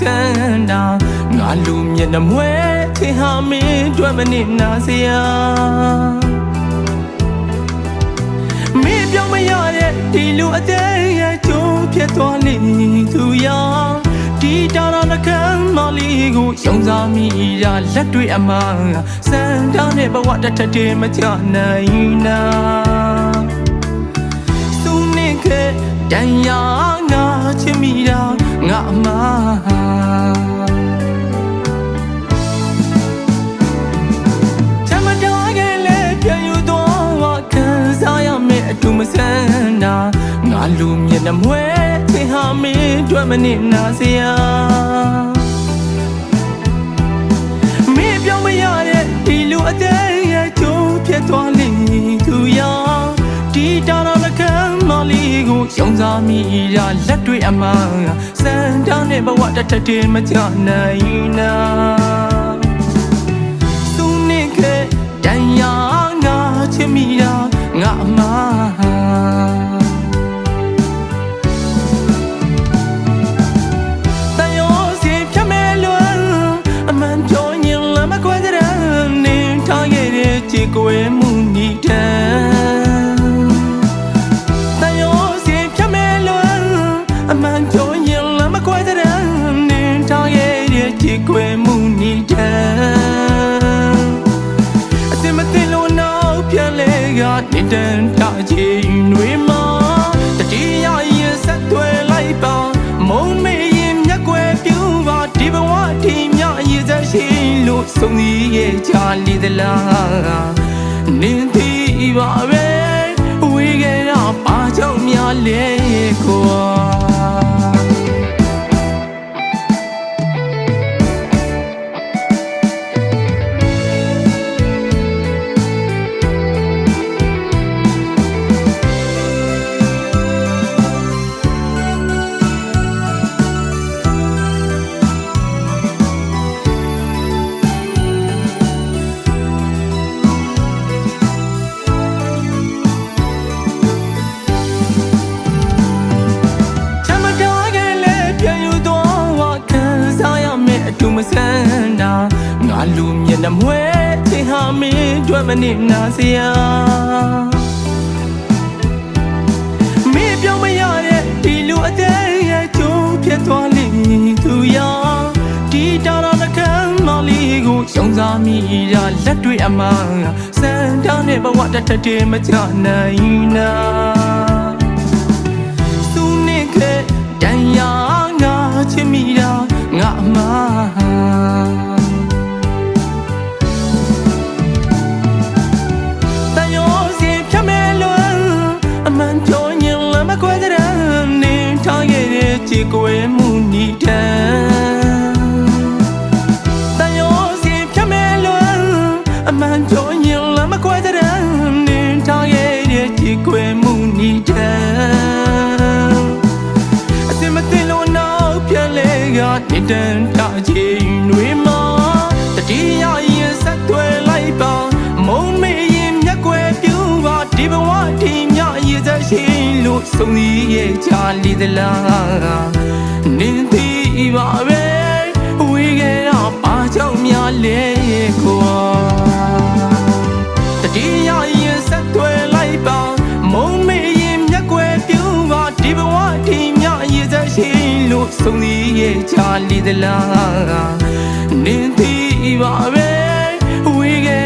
ဆန်းတာငါလူမျက်နှာမွဲထင်ဟာမင်းတွေ့မနေနာစရာမင်းပြောင်းမရတဲ့ဒီလူအသေးရဲ့ကျိုးဖြစ်သွားလိသူရောဒီတာရနကံမလီကိုယုံစားမိရာလက်တွေအမှန်စံတောင်းတဲ့ဘဝတစ်ထက်တည်းမချနိုင်နာသူနေခဲ့တန်ရာငါချစ်မိတာငါ အမချမ်းမတော်ခဲ့လေပြန်ယူတော့ဝခံစားရမယ်အတူမဆန်းတာငါလူမျက်နှာမွဲသင်ဟာမင်းတွေ့မနေနာစရာ ကိုယုံစားမိရာလက်တွေအမှန်စံတောင်းတဲ့ဘဝတစ်ထက်တည်းမချနိုင်နာသူနေခဲ့တန်ရာငါချစ်မိတာငါအမတန်ရောစီဖြတ်မဲ့လွမ်းအမှန်ပြောရင်လမ်းမကွဲတဲ့နေထားခဲ့တဲ့ကြည်ကွယ်မှု မှန်ပြောရင်လမ်းမကွဲတဲ့နေထားခဲ့တဲ့ကြည်ကွယ်မှုနီတန်အစင်မသိလို့နောက်ပြန်လဲကနေတန်တာချင်းတွေမှာတတိယရင်ဆက်သွဲလိုက်ပါမုံမေးရင်မျက်ကွယ်ပြူပါဒီဘဝဒီမြရည်စရှိလို့ဆုံးသီးရဲ့ချာလီသလားနင်းသီးပါပဲဝေးခဲ့တာပါကြောင့်များလဲကွာ မယ်အတူမဆန်းတာငါလူမျက်နှာမွဲသင်ဟာမင်းတွေ့မနေနာစရာမင်းပြောင်းမရတဲ့ဒီလူအသေးရဲ့ကျိုးဖြစ်သွားလိမ့်သူရောဒီတာရနကံမလီကိုယုံစားမိရာလက်တွေအမှန်စံတောင်းတဲ့ဘဝတစ်ထက်တည်းမချနိုင်နာသူနေခဲ့တန်ရာငါချစ်မိတာငါအမ ခဲ့တဲ့ကြည်ကွယ်မှုနီတန်တန်ရောစီဖြတ်မဲ့လွမ်းအမှန်ပြောရင်လမ်းမကွဲတဲ့နေထားခဲ့တဲ့ကြည်ကွယ်မှုနီတန်အစင်မသိလို့နောက်ပြန်လဲကနေတ ဆုံးသီးရဲ့ချာလီသလားနင်းသီးပါပဲဝေးခဲ့တာပါကြောင့်များလဲကွာတတိယရင်ဆက်သွဲလိုက်ပါမုံမေးရင်မျက်ကွယ်ပြူပါဒီဘဝဒီမြရည်စရှိလို့ဆုံးသီးရဲ့ချာလီသလားနင်းသီးပါပဲဝေးခဲ့တာပါကြောင့်များလဲကွ